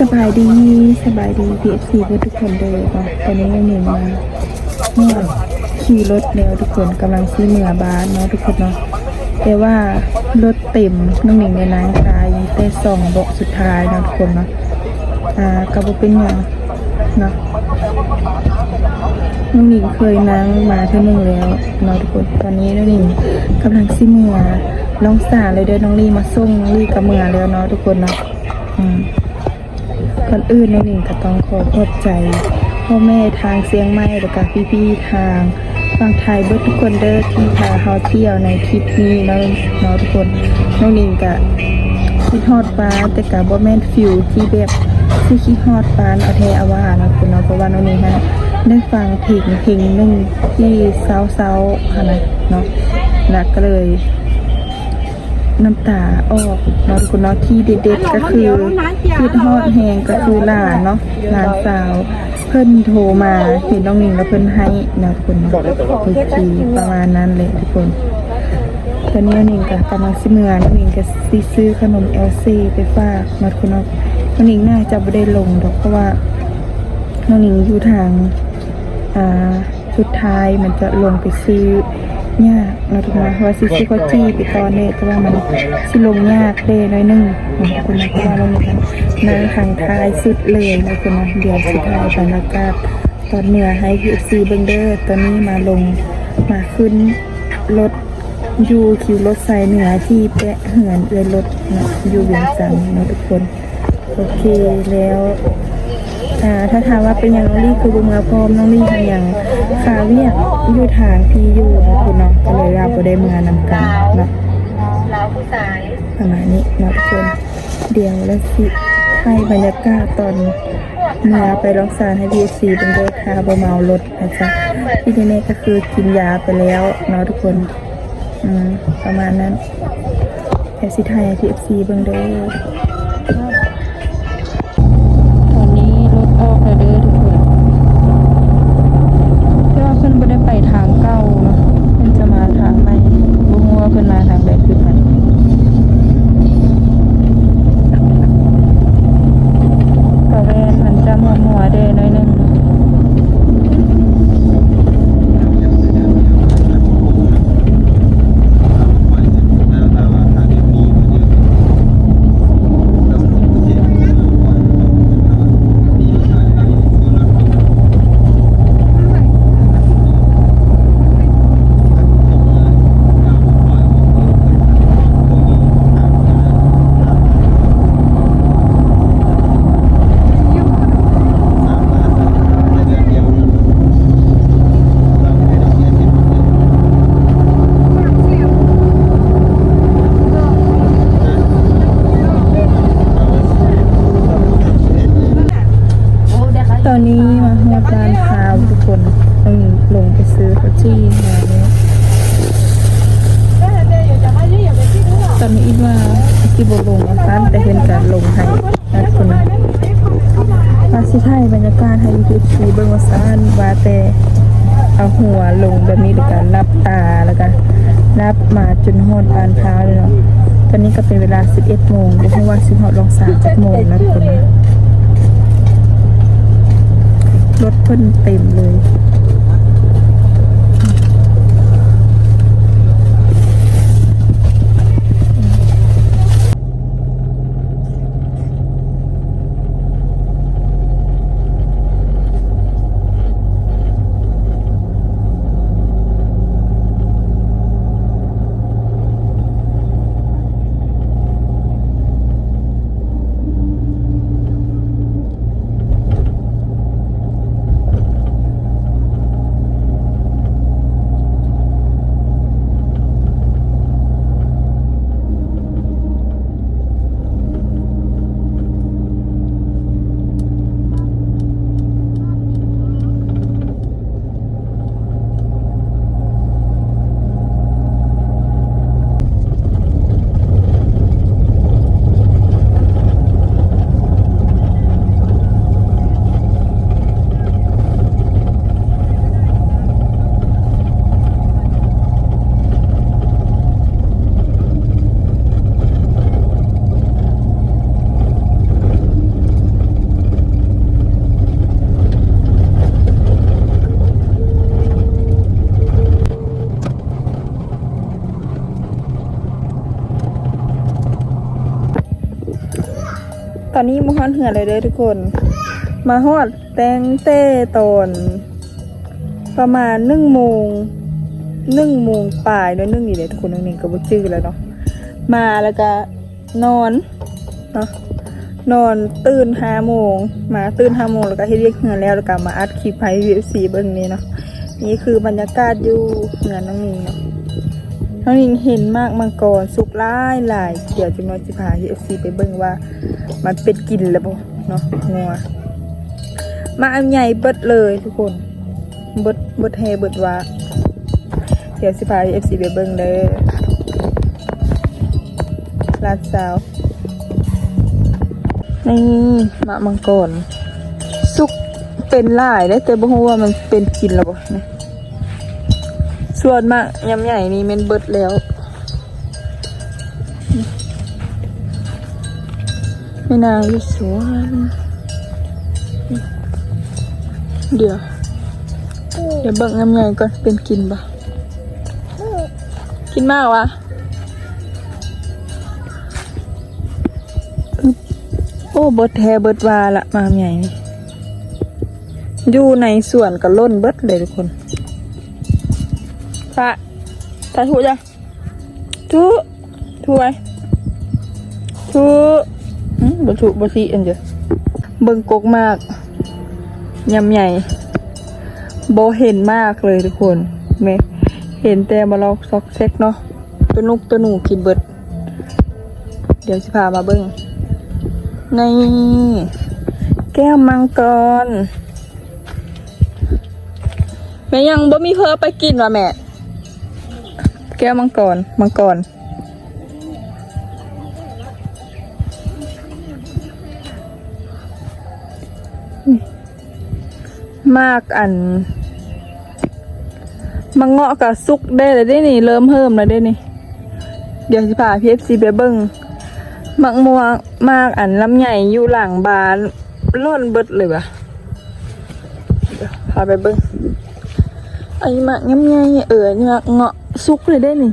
สบายดีสบายดี PFC เพื่อทุกคนเลยเนาะตอนนี้หนึ่งมาเมื่อขี่รถแล้วทุกคนกำลังซื้อเมือบานเนาะทุกคนเนาะแต่ว่ารถเต็มน้องหนึ่งในนางตายแต่สองเบาะสุดท้ายเนาะทุกคนเนาะอ่ากระบเป็นอย่างเนาะน้องหนิงเคยนั่งมาเท่านึงแล้วเนาะทุกคนตอนนี้น้องหนิงกำลังซิเมือลองสาเลยเด้อน้องลี่มาส่งน้องลี่กับเมือแล้วเนาะทุกคนเนาะอืม ก่อนอื่นน้องหนิงก็ต้องขอขอบใจพ่อแม่ทางเสียงไม้แล้วก็พี่ๆทางฝั่งไทยเบิดทุกคนเด้อที่พาเฮาเที่ยวในทริปนี้เนาะเนาะทุกคนน้องหนิงก็คิดฮอดฟ้าแต่ก็บ่แม่นฟิลที่แบบที่คิดฮอดฟ้าเอาแท้เอาว่านะคุณเนาะเพราะว่าน้องหนิงฮะได้ฟังเพลงเพลงหนึ่งที่เศร้าๆค่ะนะเนาะแล้วก็เลย น้ำตาออกเนาะทุกคนเนาะที่เด็ดๆก็คือคิดฮอดแหงก็คือหลานเนาะหลานสาว เพิ่นโทรมาเห็นน้องหนิงแล้วเพิ่นให้นะทุกคนเนาะโอเคประมาณนั้นเลยทุกคนตอนนี้น้องหนิงก็กำลังสิเมือน้องหนิงก็สิซื้อขนมเอลซีไปฝากเนาะทุกคนเนาะน้องหนิงน่าจะไม่ได้ลงดอกเพราะว่าน้องหนิงอยู่ทางอ่า สุดท้ายมันจะลงไปซื้อยากเราถูกไหมว่าซิซิโคจี้ไปตอนเนี้แต่ว่ามันสิลงยากเด้น้อยหนึงนะคุณนะเพราะว่าเรามีกันในทางท้ายสุดเลยนะคุณนะเดี๋ยวสุดท้ายบรรยากาศตอนเหนือให้พีเอฟซีเบิงเดอร์ตอนนี้มาลงมาขึ้นรถยูคิวรถไซเหนือที่แปะเหือนเอือรถนะยูเวียงจันทน์นะทุกคน โอเคแล้ว อ่าถ้าถามว่าเป็นอย่างน้องลี่คือบุมกับพร้อมน้องลี่ทำอย่างคาเวียกอยู่ทางพี่อยู่นะคุณเนาะก็เลยเราก็ได้มานำกันเนาะลาวผู้ชายประมาณนี้เนาะทุกคนเดี๋ยวแล้วสิให้บรรยากาศตอนเมื่อไปรักษาให้พีซีเป็นโรคคาบเมารถนะจ๊ะที่แน่ๆก็คือกินยาไปแล้วเนาะทุกคนอืมประมาณนั้นแอซิไทยพีเอฟซีเบิ่งเด้อ ตอนนี้รถออกแล้วเด้อทุกคนแต่ว่าเพิ่นบ่ได้ไปทางเก่าเนาะเพิ่นจะมาทางใหม่บ่ฮู้ว่าเพิ่นมาทางใดคือกันก็แว่นมันจะมัวๆเด้หน่อยหนึงตอนนี้มาฮอดร้านค้าวทุกคนต้องลงไป ซี่แล้วตอนนี้อีว่าที่บ่ลงนะคะแต่เห็นการลงให้นะทุกคนมาสิไทยบรรยากาศให้ดูชีเบิ่งวาซานว่าแต่เอาหัวลงแบบนี้แล้วก็รับตาแล้วก็รับมาจนฮอดปานเท้าเลยเนาะตอนนี้ก็เป็นเวลา 11โมงบ่ฮู้ว่าสิฮอดลงสามจักโมงนะทุกคนนะรถเพิ่นเต็มเลย ตอนนี้มาฮอดเหือเลยเด้อทุกคน มาฮอดแตงเต้ตอนประมาณหนึ่งโมงหนึ่งโมงปลายเนอะหนึ่งนี่เลยทุกคนหนึ่งนี่ก็บ่จื้อแล้วเนาะมาแล้วก็นอนเนาะนอนตื่นห้าโมงมาตื่นห้าโมงแล้วก็เฮ็ดเรียกเหือแล้วแล้วก็มาอัดคลิปให้วีซีเบิ่งนี่เนาะนี่คือบรรยากาศอยู่เหือนน้องนิงเนาะน้องนิงเห็นมากมังกรสุกหลายหลายเดี๋ยวจะมาสิพาเอฟซีไปเบิ่งว่า มันเป็นกินแล้วบ่เนาะงัวมาอันใหญ่เบิดเลยทุกคน เบิดเบิดแฮเบิดว่าเดี๋ยวสิพาเอฟซีไปเบิ่งเด้อลาดสาว นี่มะมังกรสุกเป็นลายได้แต่บ่ฮู้ว่ามันเป็นกินแล้วบ่นะส่วนมากยำใหญ่นี่มันเบิดแล้ว ม่นางอยู่สวนเดี๋ยว เดี๋ยวเบิ่งยำใหญ่ก่อนเป็นกินปะกินมากวะโอ้เบิดแทเบิดวาละมาใหญ่อยู่ในสวนก็ล้นเบิดเลยทุกคนพระตาถูจ้ะถูถูไว้ถูอืม บถูบสีอันเดียเบิ่งกกมากยำใหญ่โบเห็นมากเลยทุกคนแม่เห็นแต่มาลอกซอกเซ็กเนาะตัวนุกตัวหนูกินเบิด เดี๋ยวสิพามาเบิ่งในแก้วมังกรแม่ยังบ่มีเพิ่อไปกินว่ะแม่ แก้วมังกรมังกร มากอันมังเงาะกับซุกได้เลยได้นี่เริ่มเพิ่มแล้วได้นี่ เดี๋ยวสิพาพีเอฟซีไปเบิ้งมักม่วงมากอันลำใหญ่อยู่หลังบานร่นเบิดเลยวะเดี๋ยวพาไปเบิ้งไอ้มักย้ำใหญ่เออเนี่ยเงาะซุกเลยได้นี่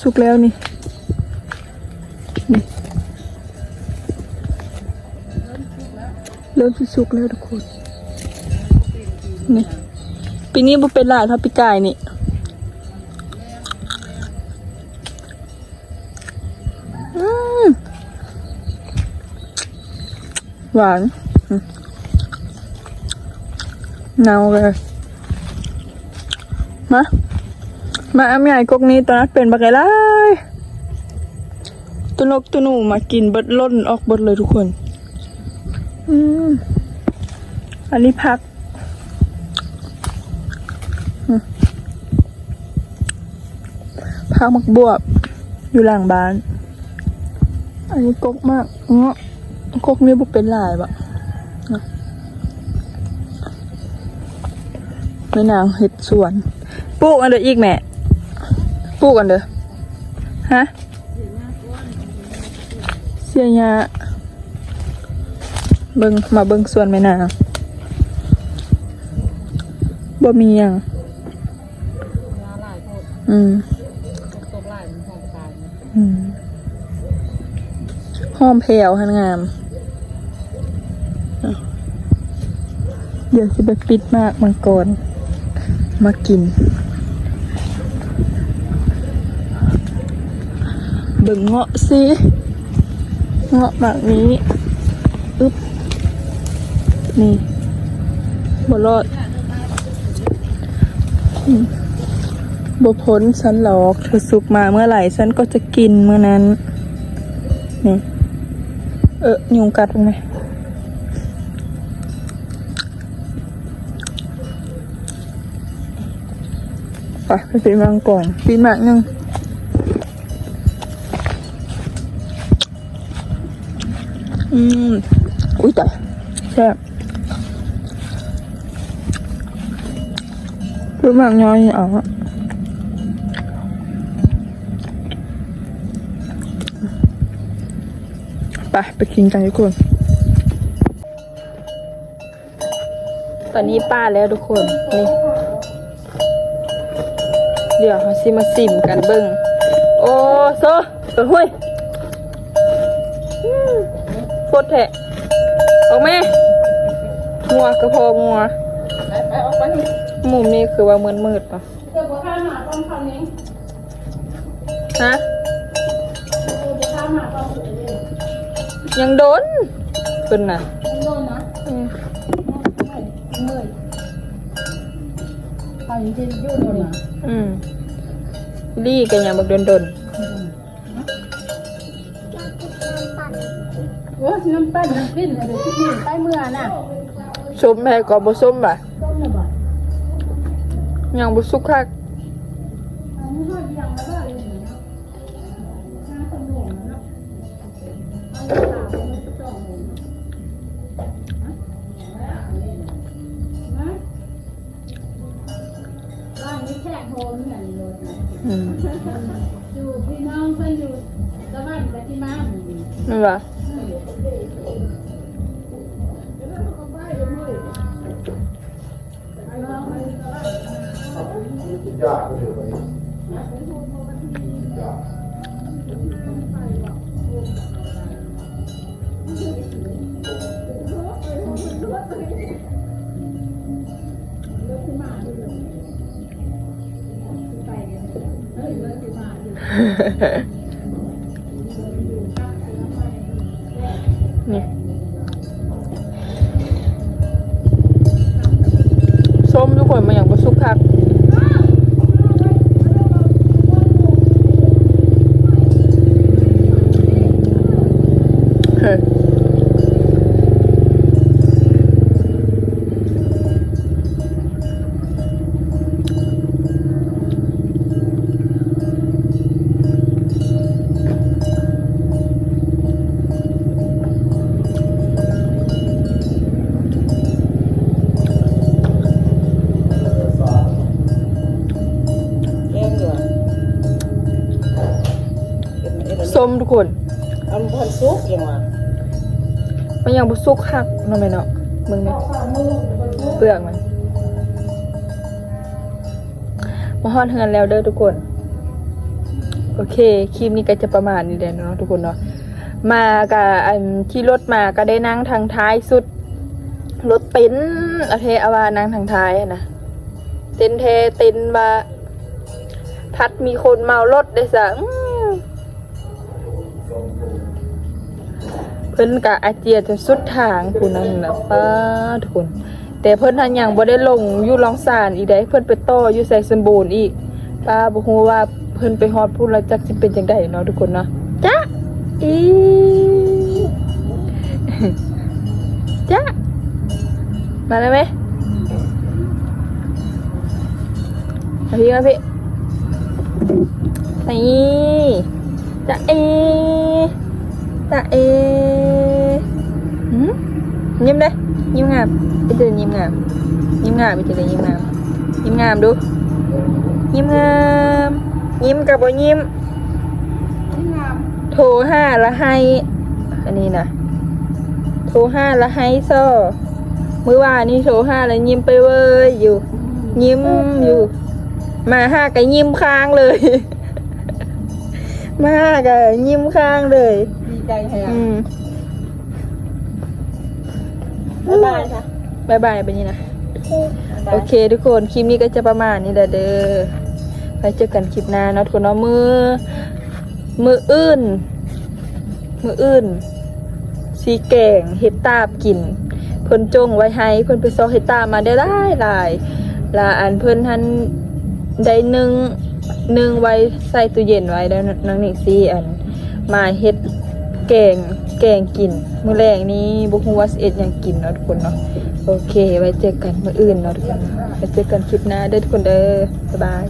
สุกแล้วนี่นี่ เริ่มที่สุกแล้วทุกคน นี่ปีนี้บุเป็นหลายเท่าปีกายนี่หวานเนาเลย มา มาอ้ำใหญ่กกนี้ตอนนั้นเป็นบักไก่ไล่ตัวนกตัวหนูมากินเบิดล้นออกเบิดเลยทุกคน อืมอันนี้พักพักมักบวบ อยู่หลังบ้าน อันนี้กกมากเงาะกกนี้บุเป็นลายบะนะไม่นางเห็ดสวน ปลูกอันเดออีกแม่ปลูกอันเดอฮะ เสียยา เบิงมาเบิงส่วนแม่นาบ่มีหยังอืมอืมหอมแผ่วหันงามเดี๋ยวสิไปปิดมากมังกรมากิน เบิ่งเงาะสิเงาะแบบนี้ อึ๊บ นี่บรอดบพ้นฉันหรอกเธอสุกมาเมื่อไหร่ ฉันก็จะกินเมื่อนั้น นี่ เออยุงกัดไหมไปไปปีนมังก่อนปีนมากนึงอืม อุ้ยแต่แซ่บ รูปมากน้อยเอาอไปไปกินกันทุกคน ตอนนี้ป้าแล้วทุกคน นี่ เดี๋ยวเขาซิมาซิมกันเบิ้งโอ้โซเออหุ้ยโคตรแทะออกแม่งัวกระพาะงัวไปไปออกไป มุมนี้คือว่ามืดมืดๆปะเดี๋ยวบ่ข้ามหาตอนคำนี้ฮะเดี๋ยวบ่ข้ามหาตอนสุดเลยยังโดนขึ้นน่ะมันโดนนะอืมเมื่อยไปที่ยืดโดนนะอืมลี่กันยังบักโดนโดนโอ้ยน้ำปั้นน้ำปิ้นอะไรที่นี่ใต้เมื่อน่ะๆส้มแม่ก็บ่ส้มป่ะต้มเลยบ่ ยังบ่สุกคักอันนี้ก็ยังไม่ได้เลยเนาะน้ำตำรวจเนาะเอาตาไปมันจะ ยากก็เนี่ยเลยอืมอยู่พี่น้องเพิ่นอยู่ตะวันไปที่มาหมู่ ส้มทุกคนเอาบอลซุกยังวะมันยังบ่สุกคักนั่นไหมเนาะมึงนี่เปลือกมันมาฮอดเฮือนแล้วเด้อทุกคน โอเคคลิปนี้ก็จะประมาณนี้แหละเนาะทุกคนเนาะมากับอันที่รถมาก็ได้นั่งทางท้ายสุดรถเต็นท์โอเคเอาว่านั่งทางท้ายอะนะเต็นท์เทเต็นท์ว่าพัดมีคนเมารถได้สะ เพิ่นกะอาเจียจนสุดทางผู้นั้นนะป้าทุกคน แต่เพิ่นทันยังบ่ได้ลงอยู่ลองสานอีกได้เพิ่นไปต่ออยู่ใส่สมบูรณ์อีกป้าบ่ฮู้ว่าเพิ่นไปฮอดพูดแล้วจักสิเป็นจังไดเนาะทุกคนเนาะจ้ะอีจ้ะมาแล้วไหมมาพี่มาพี่นี่จ้ะเอ ตาเอยิ้มเลยยิ้มงามไปเจอยิ้มงามยิ้มงามไปเจอยิ้มงามยิ้มงามดู ยิ้มงาม ยิ้มกับบ่ยิ้มโทรห้าละให้ อันนี้นะโทรห้าละให้ซ่อมื่อว่านี่โทรห้าแล้วยิ้มไปเว้ยอยู่ ยิ้มอยู่ มาห้าก็ยิ้มค้างเลย มาห้าก็ยิ้มค้างเลยดีใจแฮะอืมบ๊ายบายค่ะบายบายไปนี่นะ โอเคทุกคน คลิปนี้ก็จะประมาณนี้แหละเด้อไปเจอกันคลิปหน้าเนาะทุกคนเนาะมือ มืออื่น มืออื่น สีแกงเฮ็ดตาบกิน เพิ่นจงไว้ให้ เพิ่นไปซอกเฮ็ดตาบมาได้หลายหลายลาอันเพิ่นทันได้หนึ่ง หนึ่งไว้ใส่ตู้เย็นไว้แล้วนังนี่ซีอัน มาเฮ็ดแกงแกงกินมื้อแรกนี้บุคูวัสเอ็ดยังกินเนาะทุกคนเนาะโอเค ไว้เจอกันมื้ออื่นเนาะทุกคนไว้เจอกันคลิปหน้าเด้อทุกคนเด้อบ๊ายบาย